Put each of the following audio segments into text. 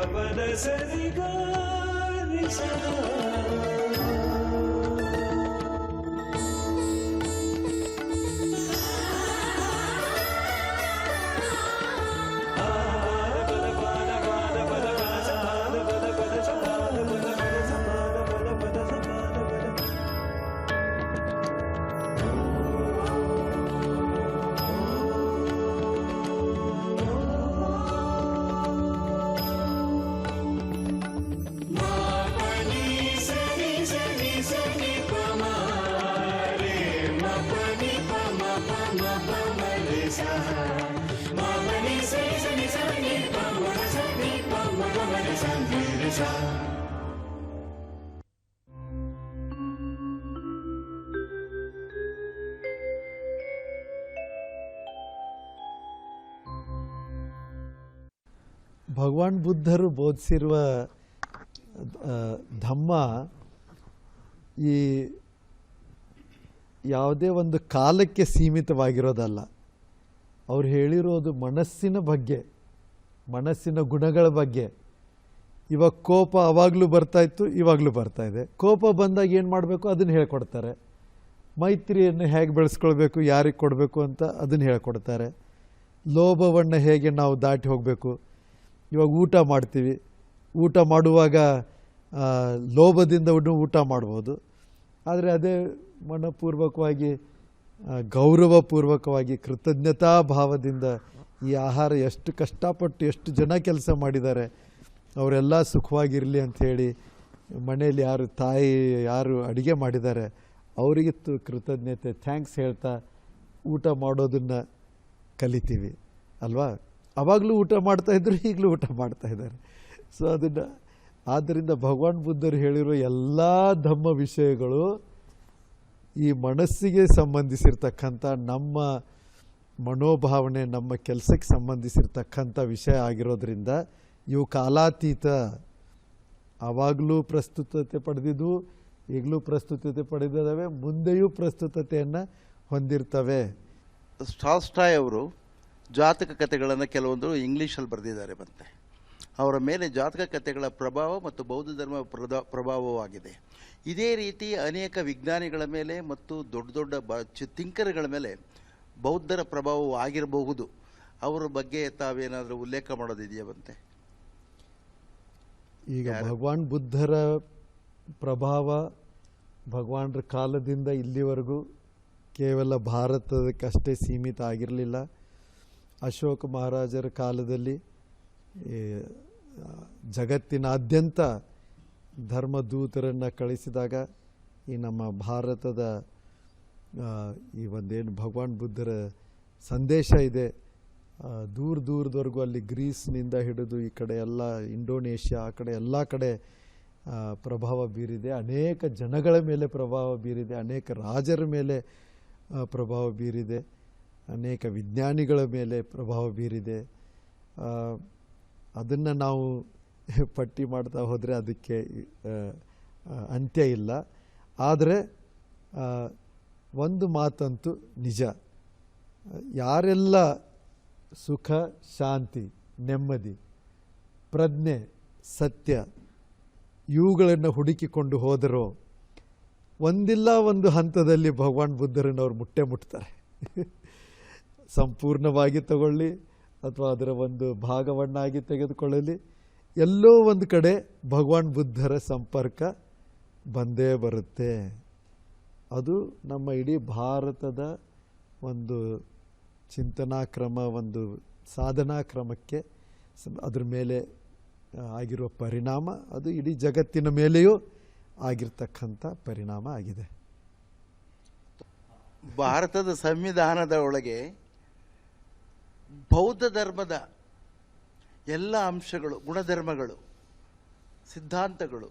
గమన సరిగా నిశా ಭಗವಾನ್ ಬುದ್ಧರು ಬೋಧಿಸಿರುವ ಧಮ್ಮ ಈ ಯಾವುದೇ ಒಂದು ಕಾಲಕ್ಕೆ ಸೀಮಿತವಾಗಿರೋದಲ್ಲ. ಅವ್ರು ಹೇಳಿರೋದು ಮನಸ್ಸಿನ ಬಗ್ಗೆ, ಮನಸ್ಸಿನ ಗುಣಗಳ ಬಗ್ಗೆ. ಇವಾಗ ಕೋಪ ಅವಾಗಲೂ ಬರ್ತಾ ಇತ್ತು, ಇವಾಗಲೂ ಬರ್ತಾ ಇದೆ. ಕೋಪ ಬಂದಾಗ ಏನು ಮಾಡಬೇಕು? ಅದನ್ನು ಹೇಳ್ಕೊಡ್ತಾರೆ. ಮೈತ್ರಿಯನ್ನು ಹೇಗೆ ಬೆಳೆಸ್ಕೊಳ್ಬೇಕು, ಯಾರಿಗೆ ಕೊಡಬೇಕು ಅಂತ ಅದನ್ನು ಹೇಳ್ಕೊಡ್ತಾರೆ. ಲೋಭವನ್ನು ಹೇಗೆ ನಾವು ದಾಟಿ ಹೋಗಬೇಕು? ಇವಾಗ ಊಟ ಮಾಡ್ತೀವಿ. ಊಟ ಮಾಡುವಾಗ ಲೋಭದಿಂದ ಊಟ ಮಾಡ್ಬೋದು. ಆದರೆ ಅದೇ ಮನಪೂರ್ವಕವಾಗಿ ಗೌರವಪೂರ್ವಕವಾಗಿ, ಕೃತಜ್ಞತಾ ಭಾವದಿಂದ ಈ ಆಹಾರ ಎಷ್ಟು ಕಷ್ಟಪಟ್ಟು ಎಷ್ಟು ಜನ ಕೆಲಸ ಮಾಡಿದ್ದಾರೆ, ಅವರೆಲ್ಲ ಸುಖವಾಗಿರಲಿ ಅಂಥೇಳಿ ಮನೆಯಲ್ಲಿ ಯಾರು ತಾಯಿ, ಯಾರು ಅಡುಗೆ ಮಾಡಿದ್ದಾರೆ, ಅವರಿಗೆ ಕೃತಜ್ಞತೆ, ಥ್ಯಾಂಕ್ಸ್ ಹೇಳ್ತಾ ಊಟ ಮಾಡೋದನ್ನು ಕಲಿತೀವಿ. ಅಲ್ವಾ? ಅವಾಗಲೂ ಊಟ ಮಾಡ್ತಾ ಇದ್ರು, ಈಗಲೂ ಊಟ ಮಾಡ್ತಾ ಇದ್ದಾರೆ. ಸೊ ಅದನ್ನು, ಆದ್ದರಿಂದ ಭಗವಾನ್ ಬುದ್ಧರು ಹೇಳಿರೋ ಎಲ್ಲ ಧಮ್ಮ ವಿಷಯಗಳು ಈ ಮನಸ್ಸಿಗೆ ಸಂಬಂಧಿಸಿರ್ತಕ್ಕಂಥ, ನಮ್ಮ ಮನೋಭಾವನೆ, ನಮ್ಮ ಕೆಲಸಕ್ಕೆ ಸಂಬಂಧಿಸಿರ್ತಕ್ಕಂಥ ವಿಷಯ ಆಗಿರೋದ್ರಿಂದ, ಇವು ಕಾಲಾತೀತ. ಆವಾಗಲೂ ಪ್ರಸ್ತುತತೆ ಪಡೆದಿದ್ದು, ಈಗಲೂ ಪ್ರಸ್ತುತತೆ ಪಡೆದಿದ್ದಾವೆ, ಮುಂದೆಯೂ ಪ್ರಸ್ತುತತೆಯನ್ನು ಹೊಂದಿರ್ತವೆ. ಸ್ಟಾಸ್ಟಾಯ್ ಅವರು ಜಾತಕ ಕಥೆಗಳನ್ನು ಕೆಲವೊಂದು ಇಂಗ್ಲೀಷಲ್ಲಿ ಬರೆದಿದ್ದಾರೆ ಬಂತೆ ಅವರ ಮೇಲೆ ಜಾತಕ ಕಥೆಗಳ ಪ್ರಭಾವ ಮತ್ತು ಬೌದ್ಧ ಧರ್ಮ ಪ್ರದಾ ಪ್ರಭಾವವಾಗಿದೆ. ಇದೇ ರೀತಿ ಅನೇಕ ವಿಜ್ಞಾನಿಗಳ ಮೇಲೆ ಮತ್ತು ದೊಡ್ಡ ದೊಡ್ಡ ಬ ತಿಂಕರ್ಗಳ ಮೇಲೆ ಬೌದ್ಧರ ಪ್ರಭಾವವು ಆಗಿರಬಹುದು. ಅವರ ಬಗ್ಗೆ ತಾವೇನಾದರೂ ಉಲ್ಲೇಖ ಮಾಡೋದಿದೆಯಾ ಬಂತೆ ಈಗ? ಭಗವಾನ್ ಬುದ್ಧರ ಪ್ರಭಾವ ಭಗವಾನ್ರ ಕಾಲದಿಂದ ಇಲ್ಲಿವರೆಗೂ ಕೇವಲ ಭಾರತದಕ್ಕಷ್ಟೇ ಸೀಮಿತ ಆಗಿರಲಿಲ್ಲ. ಅಶೋಕ ಮಹಾರಾಜರ ಕಾಲದಲ್ಲಿ ಜಗತ್ತಿನಾದ್ಯಂತ ಧರ್ಮದೂತರನ್ನು ಕಳಿಸಿದಾಗ ಈ ನಮ್ಮ ಭಾರತದ ಈ ಒಂದೇನು ಭಗವಾನ್ ಬುದ್ಧರ ಸಂದೇಶ ಇದೆ. ದೂರ ದೂರದವರೆಗೂ ಅಲ್ಲಿ ಗ್ರೀಸ್ನಿಂದ ಹಿಡಿದು ಈ ಕಡೆ ಎಲ್ಲ, ಇಂಡೋನೇಷ್ಯಾ, ಆ ಕಡೆ ಎಲ್ಲ ಕಡೆ ಪ್ರಭಾವ ಬೀರಿದೆ. ಅನೇಕ ಜನಗಳ ಮೇಲೆ ಪ್ರಭಾವ ಬೀರಿದೆ. ಅನೇಕ ರಾಜರ ಮೇಲೆ ಪ್ರಭಾವ ಬೀರಿದೆ. ಅನೇಕ ವಿಜ್ಞಾನಿಗಳ ಮೇಲೆ ಪ್ರಭಾವ ಬೀರಿದೆ. ಅದನ್ನು ನಾವು ಪಟ್ಟಿ ಮಾಡ್ತಾ ಹೋದರೆ ಅದಕ್ಕೆ ಅಂತ್ಯ ಇಲ್ಲ. ಆದರೆ ಒಂದು ಮಾತಂತೂ ನಿಜ. ಯಾರೆಲ್ಲ ಸುಖ, ಶಾಂತಿ, ನೆಮ್ಮದಿ, ಪ್ರಜ್ಞೆ, ಸತ್ಯ ಇವುಗಳನ್ನು ಹುಡುಕಿಕೊಂಡು ಹೋದರೂ, ಒಂದಿಲ್ಲ ಒಂದು ಹಂತದಲ್ಲಿ ಭಗವಾನ್ ಬುದ್ಧರನ್ನು ಅವ್ರು ಮುಟ್ಟೆ ಮುಟ್ತಾರೆ. ಸಂಪೂರ್ಣವಾಗಿ ತಗೊಳ್ಳಿ ಅಥವಾ ಅದರ ಒಂದು ಭಾಗವನ್ನಾಗಿ ತೆಗೆದುಕೊಳ್ಳಲಿ. ಎಲ್ಲೋ ಒಂದು ಕಡೆ ಭಗವಾನ್ ಬುದ್ಧರ ಸಂಪರ್ಕ ಬಂದೇ ಬರುತ್ತೆ. ಅದು ನಮ್ಮ ಇಡೀ ಭಾರತದ ಒಂದು ಚಿಂತನಾ ಕ್ರಮ, ಒಂದು ಸಾಧನಾ ಕ್ರಮಕ್ಕೆ ಅದ್ರ ಮೇಲೆ ಆಗಿರುವ ಪರಿಣಾಮ, ಅದು ಇಡೀ ಜಗತ್ತಿನ ಮೇಲೆಯೂ ಆಗಿರ್ತಕ್ಕಂಥ ಪರಿಣಾಮ ಆಗಿದೆ. ಭಾರತದ ಸಂವಿಧಾನದ ಒಳಗೆ ಬೌದ್ಧ ಧರ್ಮದ ಎಲ್ಲ ಅಂಶಗಳು, ಗುಣಧರ್ಮಗಳು, ಸಿದ್ಧಾಂತಗಳು,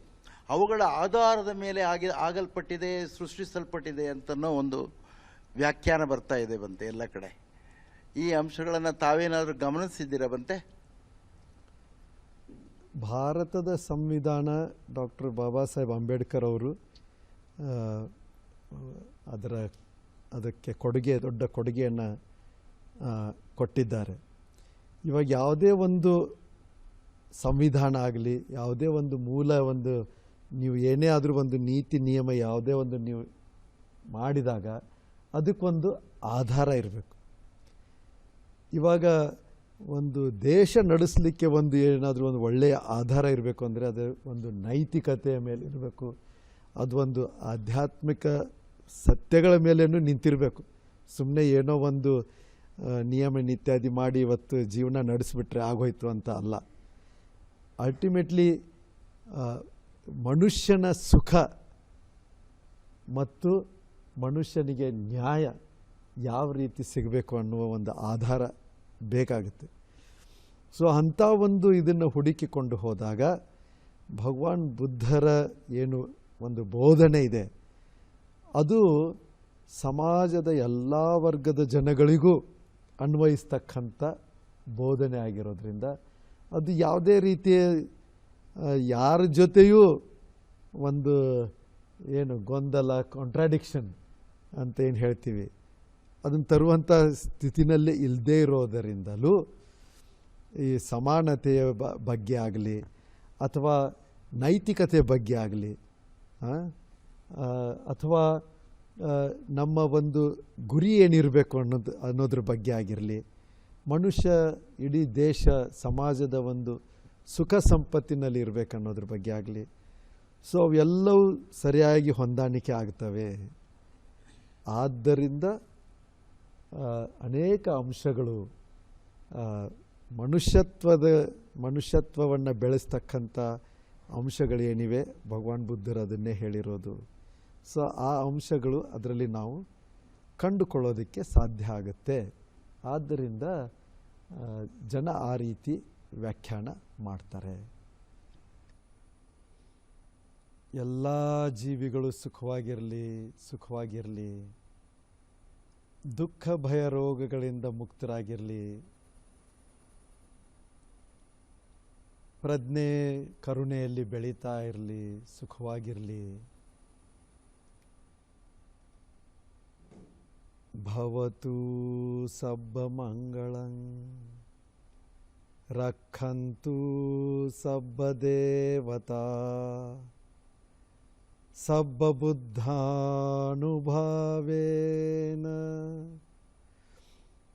ಅವುಗಳ ಆಧಾರದ ಮೇಲೆ ಆಗಿ, ಆಗಲ್ಪಟ್ಟಿದೆ, ಸೃಷ್ಟಿಸಲ್ಪಟ್ಟಿದೆ ಅಂತನೋ ಒಂದು ವ್ಯಾಖ್ಯಾನ ಬರ್ತಾ ಇದೆ ಬಂತೆ ಎಲ್ಲ ಕಡೆ. ಈ ಅಂಶಗಳನ್ನು ತಾವೇನಾದರೂ ಗಮನಿಸಿದ್ದೀರಾ ಬಂತೆ? ಭಾರತದ ಸಂವಿಧಾನ ಡಾಕ್ಟರ್ ಬಾಬಾ ಸಾಹೇಬ್ ಅಂಬೇಡ್ಕರ್ ಅವರು ಅದರ, ಅದಕ್ಕೆ ಕೊಡುಗೆ, ದೊಡ್ಡ ಕೊಡುಗೆಯನ್ನು ಕೊಟ್ಟಿದ್ದಾರೆ. ಇವಾಗ ಯಾವುದೇ ಒಂದು ಸಂವಿಧಾನ ಆಗಲಿ, ಯಾವುದೇ ಒಂದು ಮೂಲ ಒಂದು ನೀವು ಏನೇ ಆದರೂ ಒಂದು ನೀತಿ, ನಿಯಮ ಯಾವುದೇ ಒಂದು ನೀವು ಮಾಡಿದಾಗ ಅದಕ್ಕೊಂದು ಆಧಾರ ಇರಬೇಕು. ಇವಾಗ ಒಂದು ದೇಶ ನಡೆಸಲಿಕ್ಕೆ ಒಂದು ಏನಾದರೂ ಒಂದು ಒಳ್ಳೆಯ ಆಧಾರ ಇರಬೇಕು ಅಂದರೆ ಅದು ಒಂದು ನೈತಿಕತೆಯ ಮೇಲೆ ಇರಬೇಕು. ಅದು ಒಂದು ಆಧ್ಯಾತ್ಮಿಕ ಸತ್ಯಗಳ ಮೇಲೇನೂ ನಿಂತಿರಬೇಕು. ಸುಮ್ಮನೆ ಏನೋ ಒಂದು ನಿಯಮ ಇತ್ಯಾದಿ ಮಾಡಿ ಇವತ್ತು ಜೀವನ ನಡೆಸಿಬಿಟ್ರೆ ಆಗೋಯ್ತು ಅಂತ ಅಲ್ಲ. ಅಲ್ಟಿಮೇಟ್ಲಿ ಮನುಷ್ಯನ ಸುಖ ಮತ್ತು ಮನುಷ್ಯನಿಗೆ ನ್ಯಾಯ ಯಾವ ರೀತಿ ಸಿಗಬೇಕು ಅನ್ನುವ ಒಂದು ಆಧಾರ ಬೇಕಾಗುತ್ತೆ. ಸೊ ಅಂಥ ಒಂದು ಇದನ್ನು ಹುಡುಕಿಕೊಂಡು ಹೋದಾಗ ಭಗವಾನ್ ಬುದ್ಧರ ಏನು ಒಂದು ಬೋಧನೆ ಇದೆ, ಅದು ಸಮಾಜದ ಎಲ್ಲ ವರ್ಗದ ಜನಗಳಿಗೂ ಅನ್ವಯಿಸ್ತಕ್ಕಂಥ ಬೋಧನೆ ಆಗಿರೋದ್ರಿಂದ ಅದು ಯಾವುದೇ ರೀತಿಯ ಯಾರ ಜೊತೆಯೂ ಒಂದು ಏನು ಗೊಂದಲ ಕಾಂಟ್ರಾಡಿಕ್ಷನ್ ಅಂತ ಏನು ಹೇಳ್ತೀವಿ, ಅದನ್ನು ತರುವಂಥ ಸ್ಥಿತಿನಲ್ಲಿ ಇಲ್ಲದೇ ಇರೋದರಿಂದಲೂ ಈ ಸಮಾನತೆಯ ಬಗ್ಗೆ ಆಗಲಿ ಅಥವಾ ನೈತಿಕತೆ ಬಗ್ಗೆ ಆಗಲಿ ಅಥವಾ ನಮ್ಮ ಒಂದು ಗುರಿ ಏನಿರಬೇಕು ಅನ್ನೋದು, ಅನ್ನೋದ್ರ ಬಗ್ಗೆ ಆಗಿರಲಿ, ಮನುಷ್ಯ ಇಡೀ ದೇಶ, ಸಮಾಜದ ಒಂದು ಸುಖ ಸಂಪತ್ತಿನಲ್ಲಿ ಇರಬೇಕು ಅನ್ನೋದ್ರ ಬಗ್ಗೆ ಆಗಲಿ, ಸೊ ಅವೆಲ್ಲವೂ ಸರಿಯಾಗಿ ಹೊಂದಾಣಿಕೆ ಆಗ್ತವೆ. ಆದ್ದರಿಂದ ಅನೇಕ ಅಂಶಗಳು ಮನುಷ್ಯತ್ವದ, ಮನುಷ್ಯತ್ವವನ್ನು ಬೆಳೆಸ್ತಕ್ಕಂಥ ಅಂಶಗಳೇನಿವೆ, ಭಗವಾನ್ ಬುದ್ಧರು ಅದನ್ನೇ ಹೇಳಿರೋದು. ಸೊ ಆ ಅಂಶಗಳು ಅದರಲ್ಲಿ ನಾವು ಕಂಡುಕೊಳ್ಳೋದಕ್ಕೆ ಸಾಧ್ಯ ಆಗುತ್ತೆ. ಆದ್ದರಿಂದ ಜನ ಆ ರೀತಿ ವ್ಯಾಖ್ಯಾನ ಮಾಡ್ತಾರೆ. ಎಲ್ಲ ಜೀವಿಗಳು ಸುಖವಾಗಿರಲಿ ಸುಖವಾಗಿರಲಿ, ದುಃಖ, ಭಯ, ರೋಗಗಳಿಂದ ಮುಕ್ತರಾಗಿರಲಿ, ಪ್ರಜ್ಞೆ, ಕರುಣೆಯಲ್ಲಿ ಬೆಳೀತಾ ಇರಲಿ, ಸುಖವಾಗಿರಲಿ भवतु सब्बमङ्गलं रक्षन्तु सब्बदेवता। सब्बबुद्धानुभावेन।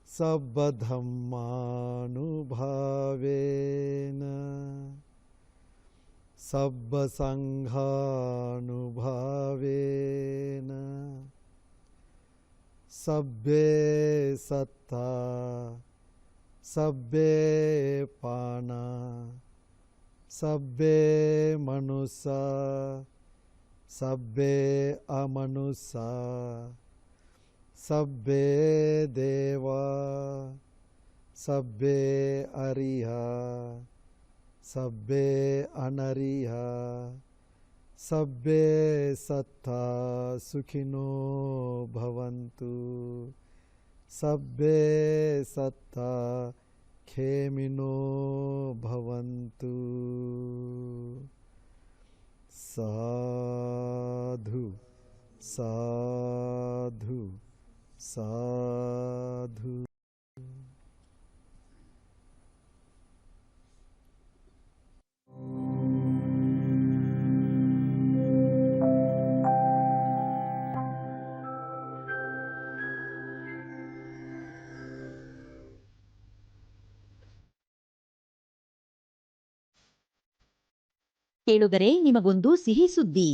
सब्बधम्मानुभावेन। सब्बसङ्घानुभावेन सभ्ये सत्ता सभ्ये पाना सभ्ये मनुष्य सभ्ये अमनुष्य सभ्ये देवा सभ्ये अरिहा सभ्ये अनरिहा। सब्बे सत्ता सुखिनो भवन्तु। सब्बे सत्ता खेमिनो भवन्तु। साधु साधु साधु। ಕೇಳುಗರೆ, ನಿಮಗೊಂದು ಸಿಹಿ ಸುದ್ದಿ.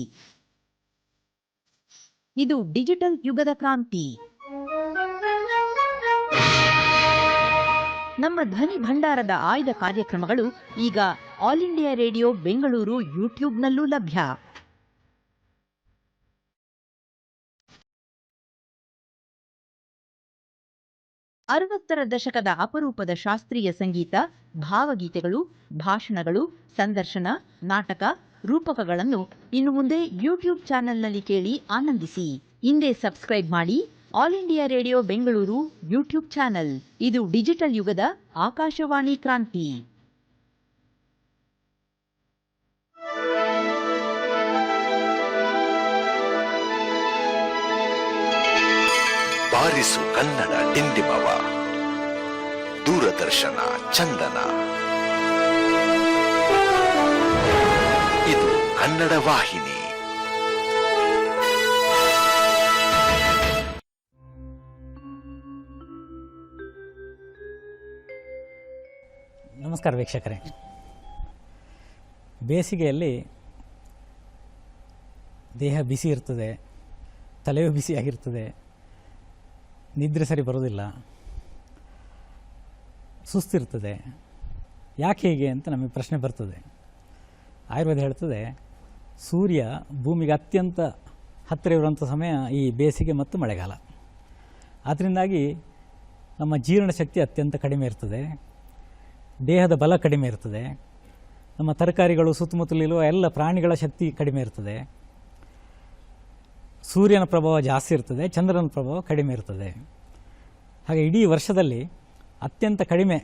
ಇದು ಡಿಜಿಟಲ್ ಯುಗದ ಕ್ರಾಂತಿ. ನಮ್ಮ ಧ್ವನಿ ಭಂಡಾರದ ಆಯ್ದ ಕಾರ್ಯಕ್ರಮಗಳು ಈಗ ಆಲ್ ಇಂಡಿಯಾ ರೇಡಿಯೋ ಬೆಂಗಳೂರು ಯೂಟ್ಯೂಬ್ನಲ್ಲೂ ಲಭ್ಯ. ಅರವತ್ತರ ದಶಕದ ಅಪರೂಪದ ಶಾಸ್ತ್ರೀಯ ಸಂಗೀತ, ಭಾವಗೀತೆಗಳು, ಭಾಷಣಗಳು, ಸಂದರ್ಶನ, ನಾಟಕ, ರೂಪಕಗಳನ್ನು ಇನ್ನು ಮುಂದೆ ಯೂಟ್ಯೂಬ್ ಚಾನೆಲ್ನಲ್ಲಿ ಕೇಳಿ ಆನಂದಿಸಿ. ಹಿಂದೆ ಸಬ್ಸ್ಕ್ರೈಬ್ ಮಾಡಿ All India Radio Bengaluru YouTube channel. ಇದು ಡಿಜಿಟಲ್ ಯುಗದ ಆಕಾಶವಾಣಿ ಕ್ರಾಂತಿ. ಬಾರಿಸು ಕನ್ನಡ ಡಿಂಡಿಮವ. ದೂರದರ್ಶನ ಚಂದನ. ಇದು ಕನ್ನಡ ವಾಹಿನಿ. ನಮಸ್ಕಾರ ವೀಕ್ಷಕರೇ. ಬೇಸಿಗೆಯಲ್ಲಿ ದೇಹ ಬಿಸಿ ಇರ್ತದೆ, ತಲೆಯೂ ಬಿಸಿಯಾಗಿರ್ತದೆ ನಿದ್ರೆ ಸರಿ ಬರೋದಿಲ್ಲ. ಸುಸ್ತಿರ್ತದೆ. ಯಾಕೆ ಹೀಗೆ ಅಂತ ನಮಗೆ ಪ್ರಶ್ನೆ ಬರ್ತದೆ. ಆಯುರ್ವೇದ ಹೇಳ್ತದೆ, ಸೂರ್ಯ ಭೂಮಿಗೆ ಅತ್ಯಂತ ಹತ್ತಿರ ಇರುವಂಥ ಸಮಯ ಈ ಬೇಸಿಗೆ ಮತ್ತು ಮಳೆಗಾಲ. ಅದರಿಂದಾಗಿ ನಮ್ಮ ಜೀರ್ಣ ಶಕ್ತಿ ಅತ್ಯಂತ ಕಡಿಮೆ ಇರ್ತದೆ. ದೇಹದ ಬಲ ಕಡಿಮೆ ಇರ್ತದೆ. ನಮ್ಮ ತರಕಾರಿಗಳು, ಸುತ್ತಮುತ್ತಲಿರುವ ಎಲ್ಲ ಪ್ರಾಣಿಗಳ ಶಕ್ತಿ ಕಡಿಮೆ ಇರ್ತದೆ. ಸೂರ್ಯನ ಪ್ರಭಾವ ಜಾಸ್ತಿ ಇರ್ತದೆ, ಚಂದ್ರನ ಪ್ರಭಾವ ಕಡಿಮೆ ಇರ್ತದೆ. ಹಾಗೆ ಇಡೀ ವರ್ಷದಲ್ಲಿ ಅತ್ಯಂತ ಕಡಿಮೆ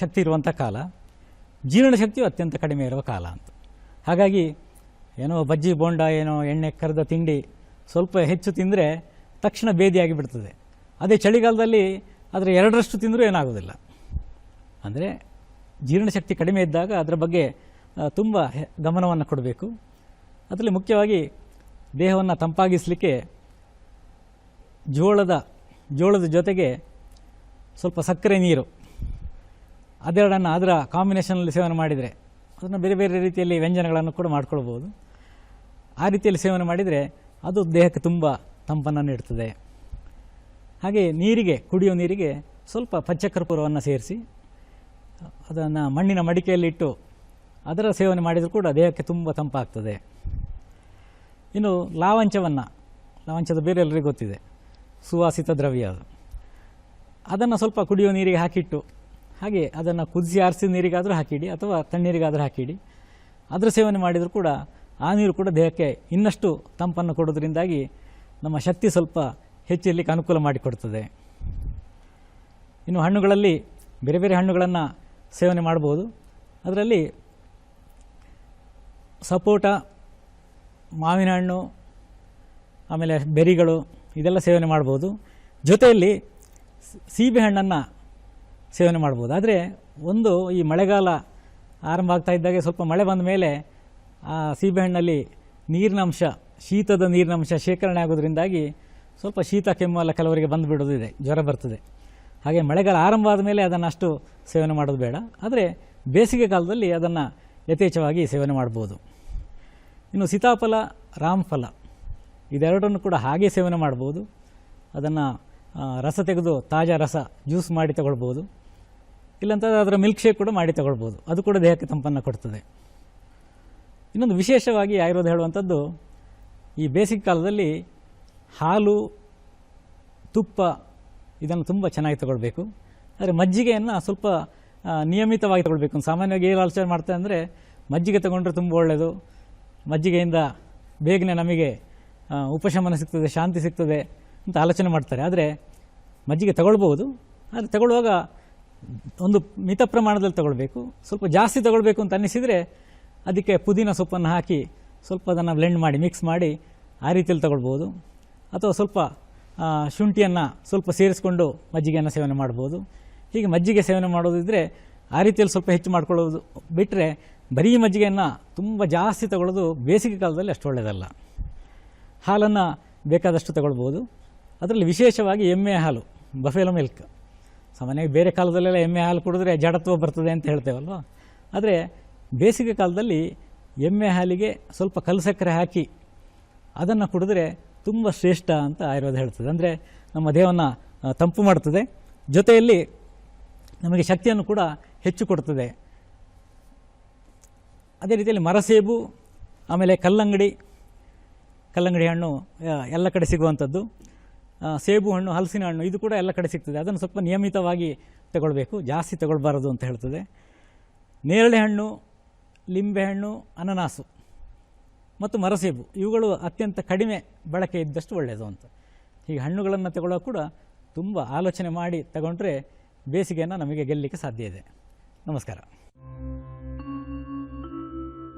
ಶಕ್ತಿ ಇರುವಂಥ ಕಾಲ, ಜೀರ್ಣ ಶಕ್ತಿಯು ಅತ್ಯಂತ ಕಡಿಮೆ ಇರುವ ಕಾಲ ಅಂತ. ಹಾಗಾಗಿ ಏನೋ ಬಜ್ಜಿ, ಬೋಂಡ, ಏನೋ ಎಣ್ಣೆ, ಕರೆದ ತಿಂಡಿ ಸ್ವಲ್ಪ ಹೆಚ್ಚು ತಿಂದರೆ ತಕ್ಷಣ ಬೇದಿಯಾಗಿ ಬಿಡ್ತದೆ. ಅದೇ ಚಳಿಗಾಲದಲ್ಲಿ ಅದರ ಎರಡರಷ್ಟು ತಿಂದರೂ ಏನಾಗೋದಿಲ್ಲ. ಅಂದರೆ ಜೀರ್ಣಶಕ್ತಿ ಕಡಿಮೆ ಇದ್ದಾಗ ಅದರ ಬಗ್ಗೆ ತುಂಬ ಗಮನವನ್ನು ಕೊಡಬೇಕು. ಅದರಲ್ಲಿ ಮುಖ್ಯವಾಗಿ ದೇಹವನ್ನು ತಂಪಾಗಿಸಲಿಕ್ಕೆ ಜೋಳದ ಜೋಳದ ಜೊತೆಗೆ ಸ್ವಲ್ಪ ಸಕ್ಕರೆ ನೀರು. ಅದೆರಡನ್ನು ಅದರ ಕಾಂಬಿನೇಷನಲ್ಲಿ ಸೇವನೆ ಮಾಡಿದರೆ, ಅದನ್ನು ಬೇರೆ ಬೇರೆ ರೀತಿಯಲ್ಲಿ ವ್ಯಂಜನಗಳನ್ನು ಕೂಡ ಮಾಡ್ಕೊಳ್ಬೋದು. ಆ ರೀತಿಯಲ್ಲಿ ಸೇವನೆ ಮಾಡಿದರೆ ಅದು ದೇಹಕ್ಕೆ ತುಂಬ ತಂಪನ್ನು ನೀಡ್ತದೆ. ಹಾಗೆ ನೀರಿಗೆ, ಕುಡಿಯೋ ನೀರಿಗೆ ಸ್ವಲ್ಪ ಪಚ್ಚಕರ್ಪೂರವನ್ನು ಸೇರಿಸಿ, ಅದನ್ನು ಮಣ್ಣಿನ ಮಡಿಕೆಯಲ್ಲಿಟ್ಟು ಅದರ ಸೇವನೆ ಮಾಡಿದರೂ ಕೂಡ ದೇಹಕ್ಕೆ ತುಂಬ ತಂಪಾಗ್ತದೆ. ಇನ್ನು ಲಾವಂಚವನ್ನು, ಲಾವಂಚದ ಬೇರೆ ಎಲ್ಲರಿಗೂ ಗೊತ್ತಿದೆ. ಸುವಾಸಿತ ದ್ರವ್ಯ ಅದು. ಅದನ್ನು ಸ್ವಲ್ಪ ಕುಡಿಯೋ ನೀರಿಗೆ ಹಾಕಿಟ್ಟು, ಹಾಗೆ ಅದನ್ನು ಕುದಿಸಿ ಆರಿಸಿದ ನೀರಿಗಾದರೂ ಹಾಕಿಡಿ, ಅಥವಾ ತಣ್ಣೀರಿಗಾದರೂ ಹಾಕಿಡಿ. ಅದರ ಸೇವನೆ ಮಾಡಿದರೂ ಕೂಡ ಆ ನೀರು ಕೂಡ ದೇಹಕ್ಕೆ ಇನ್ನಷ್ಟು ತಂಪನ್ನು ಕೊಡೋದ್ರಿಂದಾಗಿ ನಮ್ಮ ಶಕ್ತಿ ಸ್ವಲ್ಪ ಹೆಚ್ಚಿರಲಿಕ್ಕೆ ಅನುಕೂಲ ಮಾಡಿಕೊಡ್ತದೆ. ಇನ್ನು ಹಣ್ಣುಗಳಲ್ಲಿ ಬೇರೆ ಬೇರೆ ಹಣ್ಣುಗಳನ್ನು ಸೇವನೆ ಮಾಡ್ಬೋದು. ಅದರಲ್ಲಿ ಸಪೋಟ ಮಾವಿನ ಹಣ್ಣು ಆಮೇಲೆ ಬೆರಿಗಳು, ಇದೆಲ್ಲ ಸೇವನೆ ಮಾಡ್ಬೋದು. ಜೊತೆಯಲ್ಲಿ ಸೀಬೆ ಹಣ್ಣನ್ನು ಸೇವನೆ ಮಾಡ್ಬೋದು. ಆದರೆ ಒಂದು ಈ ಮಳೆಗಾಲ ಆರಂಭ ಆಗ್ತಾ ಇದ್ದಾಗೆ ಸ್ವಲ್ಪ ಮಳೆ ಬಂದ ಮೇಲೆ ಆ ಸೀಬೆಹಣ್ಣಲ್ಲಿ ನೀರಿನಂಶ, ಶೀತದ ನೀರಿನಂಶ ಶೇಖರಣೆ ಆಗೋದ್ರಿಂದಾಗಿ ಸ್ವಲ್ಪ ಶೀತ, ಕೆಮ್ಮು ಎಲ್ಲ ಕೆಲವರಿಗೆ ಬಂದುಬಿಡೋದಿದೆ ಜ್ವರ ಬರ್ತದೆ. ಹಾಗೆ ಮಳೆಗಾಲ ಆರಂಭ ಆದ ಮೇಲೆ ಅದನ್ನು ಅಷ್ಟು ಸೇವನೆ ಮಾಡೋದು ಬೇಡ. ಆದರೆ ಬೇಸಿಗೆ ಕಾಲದಲ್ಲಿ ಅದನ್ನು ಯಥೇಚ್ಛವಾಗಿ ಸೇವನೆ ಮಾಡ್ಬೋದು. ಇನ್ನು ಸೀತಾಫಲ, ರಾಮಫಲ, ಇದೆರಡನ್ನು ಕೂಡ ಹಾಗೆ ಸೇವನೆ ಮಾಡ್ಬೋದು. ಅದನ್ನು ರಸ ತೆಗೆದು ತಾಜಾ ರಸ ಜ್ಯೂಸ್ ಮಾಡಿ ತಗೊಳ್ಬೋದು. ಇಲ್ಲಂತಂದರೆ ಅದರ ಮಿಲ್ಕ್ ಶೇಕ್ ಕೂಡ ಮಾಡಿ ತಗೊಳ್ಬೋದು. ಅದು ಕೂಡ ದೇಹಕ್ಕೆ ತಂಪನ್ನು ಕೊಡ್ತದೆ. ಇನ್ನೊಂದು ವಿಶೇಷವಾಗಿ ಆಯುರ್ವೇದ ಹೇಳುವಂಥದ್ದು, ಈ ಬೇಸಿಗೆ ಕಾಲದಲ್ಲಿ ಹಾಲು, ತುಪ್ಪ ಇದನ್ನು ತುಂಬ ಚೆನ್ನಾಗಿ ತಗೊಳ್ಬೇಕು. ಆದರೆ ಮಜ್ಜಿಗೆಯನ್ನು ಸ್ವಲ್ಪ ನಿಯಮಿತವಾಗಿ ತಗೊಳ್ಬೇಕು. ಸಾಮಾನ್ಯವಾಗಿ ಏನು ಆಲೋಚನೆ ಮಾಡ್ತಾರೆ ಅಂದರೆ ಮಜ್ಜಿಗೆ ತಗೊಂಡ್ರೆ ತುಂಬ ಒಳ್ಳೆಯದು ಮಜ್ಜಿಗೆಯಿಂದ ಬೇಗನೆ ನಮಗೆ ಉಪಶಮನ ಸಿಗ್ತದೆ, ಶಾಂತಿ ಸಿಗ್ತದೆ ಅಂತ ಆಲೋಚನೆ ಮಾಡ್ತಾರೆ. ಆದರೆ ಮಜ್ಜಿಗೆ ತಗೊಳ್ಬೋದು ಆದರೆ ತಗೊಳ್ಳುವಾಗ ಒಂದು ಮಿತ ಪ್ರಮಾಣದಲ್ಲಿ ತಗೊಳ್ಬೇಕು. ಸ್ವಲ್ಪ ಜಾಸ್ತಿ ತಗೊಳ್ಬೇಕು ಅಂತ ಅನ್ನಿಸಿದರೆ ಅದಕ್ಕೆ ಪುದೀನ ಸೊಪ್ಪನ್ನು ಹಾಕಿ ಸ್ವಲ್ಪ ಅದನ್ನು ಬ್ಲೆಂಡ್ ಮಾಡಿ ಮಿಕ್ಸ್ ಮಾಡಿ ಆ ರೀತಿಯಲ್ಲಿ ತಗೊಳ್ಬೋದು ಅಥವಾ ಸ್ವಲ್ಪ ಶುಂಠಿಯನ್ನು ಸ್ವಲ್ಪ ಸೇರಿಸ್ಕೊಂಡು ಮಜ್ಜಿಗೆಯನ್ನು ಸೇವನೆ ಮಾಡ್ಬೋದು ಹೀಗೆ ಮಜ್ಜಿಗೆ ಸೇವನೆ ಮಾಡೋದಿದ್ದರೆ ಆ ರೀತಿಯಲ್ಲಿ ಸ್ವಲ್ಪ ಹೆಚ್ಚು ಮಾಡ್ಕೊಳ್ಳೋದು ಬಿಟ್ಟರೆ ಬರೀ ಮಜ್ಜಿಗೆಯನ್ನು ತುಂಬ ಜಾಸ್ತಿ ತಗೊಳ್ಳೋದು ಬೇಸಿಗೆ ಕಾಲದಲ್ಲಿ ಅಷ್ಟು ಒಳ್ಳೆಯದಲ್ಲ ಹಾಲನ್ನು ಬೇಕಾದಷ್ಟು ತಗೊಳ್ಬೋದು ಅದರಲ್ಲಿ ವಿಶೇಷವಾಗಿ ಎಮ್ಮೆ ಹಾಲು, ಬಫೆಲೋ ಮಿಲ್ಕ್. ಸಾಮಾನ್ಯವಾಗಿ ಬೇರೆ ಕಾಲದಲ್ಲೆಲ್ಲ ಎಮ್ಮೆ ಹಾಲು ಕುಡಿದ್ರೆ ಜಡತ್ವ ಬರ್ತದೆ ಅಂತ ಹೇಳ್ತೇವಲ್ವ? ಆದರೆ ಬೇಸಿಗೆ ಕಾಲದಲ್ಲಿ ಎಮ್ಮೆ ಹಾಲಿಗೆ ಸ್ವಲ್ಪ ಕಲ್ಲು ಸಕ್ಕರೆ ಹಾಕಿ ಅದನ್ನು ಕುಡಿದ್ರೆ ತುಂಬ ಶ್ರೇಷ್ಠ ಅಂತ ಆಯುರ್ವೇದ ಹೇಳ್ತದೆ. ಅಂದರೆ ನಮ್ಮ ದೇಹವನ್ನು ತಂಪು ಮಾಡ್ತದೆ. ಜೊತೆಯಲ್ಲಿ ನಮಗೆ ಶಕ್ತಿಯನ್ನು ಕೂಡ ಹೆಚ್ಚು ಕೊಡ್ತದೆ. ಅದೇ ರೀತಿಯಲ್ಲಿ ಮರಸೇಬು, ಆಮೇಲೆ ಕಲ್ಲಂಗಡಿ ಕಲ್ಲಂಗಡಿ ಹಣ್ಣು ಎಲ್ಲ ಕಡೆ ಸಿಗುವಂಥದ್ದು. ಸೇಬು ಹಣ್ಣು, ಹಲಸಿನ ಹಣ್ಣು, ಇದು ಕೂಡ ಎಲ್ಲ ಕಡೆ ಸಿಗ್ತದೆ. ಅದನ್ನು ಸ್ವಲ್ಪ ನಿಯಮಿತವಾಗಿ ತಗೊಳ್ಬೇಕು, ಜಾಸ್ತಿ ತಗೊಳ್ಬಾರದು ಅಂತ ಹೇಳ್ತದೆ. ನೇರಳೆ ಹಣ್ಣು ಲಿಂಬೆಹಣ್ಣು ಅನನಾಸು ಮತ್ತು ಮರಸೇಬು, ಇವುಗಳು ಅತ್ಯಂತ ಕಡಿಮೆ ಬಳಕೆ ಇದ್ದಷ್ಟು ಒಳ್ಳೆಯದು ಅಂತ. ಹೀಗೆ ಹಣ್ಣುಗಳನ್ನು ತಗೊಳ್ಳೋ ಕೂಡ ತುಂಬ ಆಲೋಚನೆ ಮಾಡಿ ತಗೊಂಡ್ರೆ ಬೇಸಿಗೆಯನ್ನು ನಮಗೆ ಗೆಲ್ಲಲಿಕ್ಕೆ ಸಾಧ್ಯ ಇದೆ. ನಮಸ್ಕಾರ.